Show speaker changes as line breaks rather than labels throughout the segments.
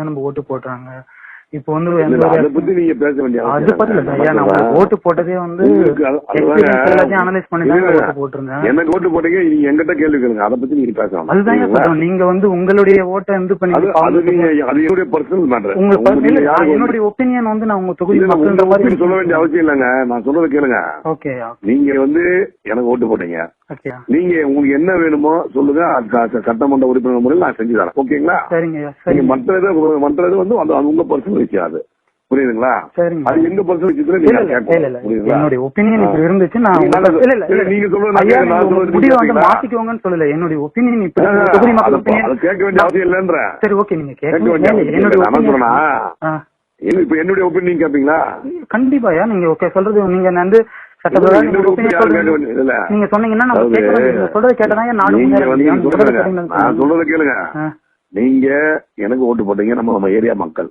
நம்ம ஓட்டு போடுறாங்க. இப்போ வந்து
அதை பத்தி நீங்க பேச வேண்டிய
அது
அவசியம்
பத்தி இல்ல.
இல்லை.
ஐயா நான் ஓட்டு போட்டதே வந்து எல்லாத்தையும் அனலைஸ் பண்ணி தான் ஓட்டு போட்டிருந்தேன்.
எனக்கு ஓட்டு போட்டீங்க நீங்க எங்கிட்ட கேள்வி கேளுங்க. அதை பத்தி நீங்க பேசலாம்
அதுதான் நீங்க வந்து உங்களுடைய ஓட்டை இது பண்ணி
அது நீங்க அது என்னுடைய பர்சனல் மேட்டர்
உங்க என்னுடைய ஒப்பீனியன் வந்து நான் உங்க தொகுதி மக்கள் மாதிரி
சொல்ல வேண்டிய அவசியம் இல்லைங்க. நான் சொல்றதை கேளுங்க.
ஓகே
நீங்க வந்து எனக்கு ஓட்டு போட்டீங்க. நீங்க உங்களுக்கு என்ன வேணுமோ சொல்லுங்க சட்டமன்ற உறுப்பினர் முறையில் நான் செஞ்சு தரேன். ஓகேங்களா? நீங்க மற்ற இது மற்ற இது வந்து உங்க பர்சனல் விஷயம் புரியுதுங்களா? அது எங்க பர்சனல் விஷயத்துல
என்னுடைய ஒப்பீனியன் இப்படி இருந்துச்சு நான்
நீங்க சொல்றது
முடிவை வந்து? மாத்திக்கோங்கன்னு சொல்லல. என்னுடைய ஒப்பீனியன் இப்படி தொகுதி மக்கள்
கேட்க வேண்டிய அவசியம் இல்லைன்றேன்
சரி ஓகே நீங்க
கேட்க வேண்டிய
என்னுடைய
இப்ப என்னுடைய ஒப்பீனியன் கேப்பீங்களா
கண்டிப்பாயா நீங்க ஓகே சொல்றது நீங்க வந்து நீங்க சொன்னீங்கன்னா நம்ம சொல்றது சொல்றது
கேளுங்க. நீங்க எனக்கு ஓட்டு போட்டீங்க நம்ம நம்ம ஏரியா மக்கள்.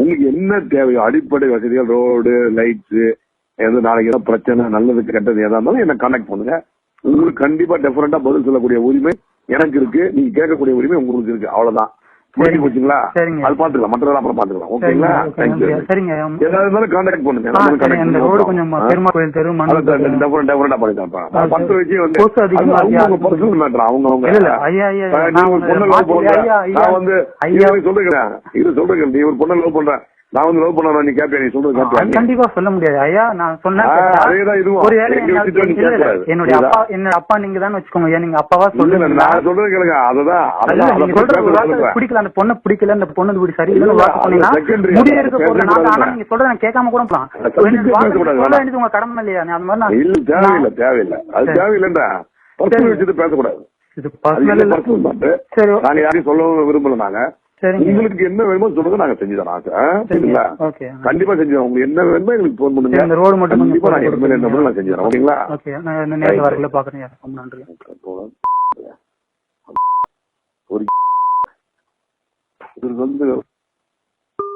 உங்களுக்கு என்ன தேவையோ அடிப்படை வசதிகள் ரோடு லைட்ஸ் எது நாளைக்கு ஏதாவது பிரச்சனை நல்லது கெட்டது எதா இருந்தாலும் என்ன கான்டாக்ட் பண்ணுங்க. உங்களுக்கு கண்டிப்பா டெஃபரெண்டா பதில் சொல்லக்கூடிய உரிமை எனக்கு இருக்கு. நீங்க கேட்கக்கூடிய உரிமை உங்களுக்கு இருக்கு. அவ்வளவுதான். புரிஞ்சு போச்சுங்களா
சரிங்க.
அது பாத்துக்கலாம் மற்றதெல்லாம் அப்புறம் பாத்துக்கலாம் ஓகேங்களா?
ஓகே,
தேங்க்யூ
சரிங்க.
ஏதாவது இருந்தாலும் கான்டாக்ட் பண்ணுங்க.
ரோடு கொஞ்சம்
ஆ?
பெருமாள் கோயில் தெரு
பத்து வந்து
இருக்கு.
அவங்க. அவங்க அவங்க.
இல்ல, ஐயா, ஐயா, நான்
ஒரு பொண்ணை love
மாத்தி-
பண்ற.
ஐயா, ஐயா,
நான் வந்து. இது சொல்றேன். இது சொல்றேன். நீ ஒரு பொண்ணை லவ் பண்ற. நான் வந்து லவ் பண்ண நீ கேப்பியா? நீ சொல்றது
கண்டிப்பா சொல்ல முடியாது. ஐயா நான் சொன்னேன். ஒரு
வச்சுட்டு.
என்னுடைய? அப்பா என்னோட அப்பா நீங்க தான் வச்சுக்கோங்க. ஐயா நீங்க அப்பாவா சொல்லுங்க.
நான் சொல்றது கேளுங்க. அதுதான்.
பிடிக்கல. அந்த பொண்ணை பிடிக்கல. அந்த பொண்ணு இப்படி
secondary.
முடிய இருக்க நான்
பேசக்கூடாது.
ஆனா நீங்க சொல்றத நான் கேட்காம கூட போலாம் உங்க கடமை இல்லையா? நீ அந்த மாதிரி நான்
இல்ல தேவையில்லை தேவையில்லை. அது
சரி.
தேவையில்லைன்றா. பர்சனல்
சரி.
விஷயத்தை பேசக்கூடாது.
சரி
நாங்க யாரையும் சொல்லவும் விரும்பல நாங்க உங்களுக்கு என்ன வேணுமோ சொல்லுங்க நாங்க செஞ்சு தரோம் சரிங்களா கண்டிப்பா செஞ்சு தரோம் உங்களுக்கு என்ன வேணுமோ எங்களுக்கு போன் பண்ணுங்க
ரோடு மட்டும்
கண்டிப்பா நான் எம்எல்ஏ நம்பர் நான் செஞ்சு ஓகேங்களா
ஓகே நான் இந்த நேரில் வரல பாக்குறேன் ரொம்ப நன்றி
ஒரு இவருக்கு வந்து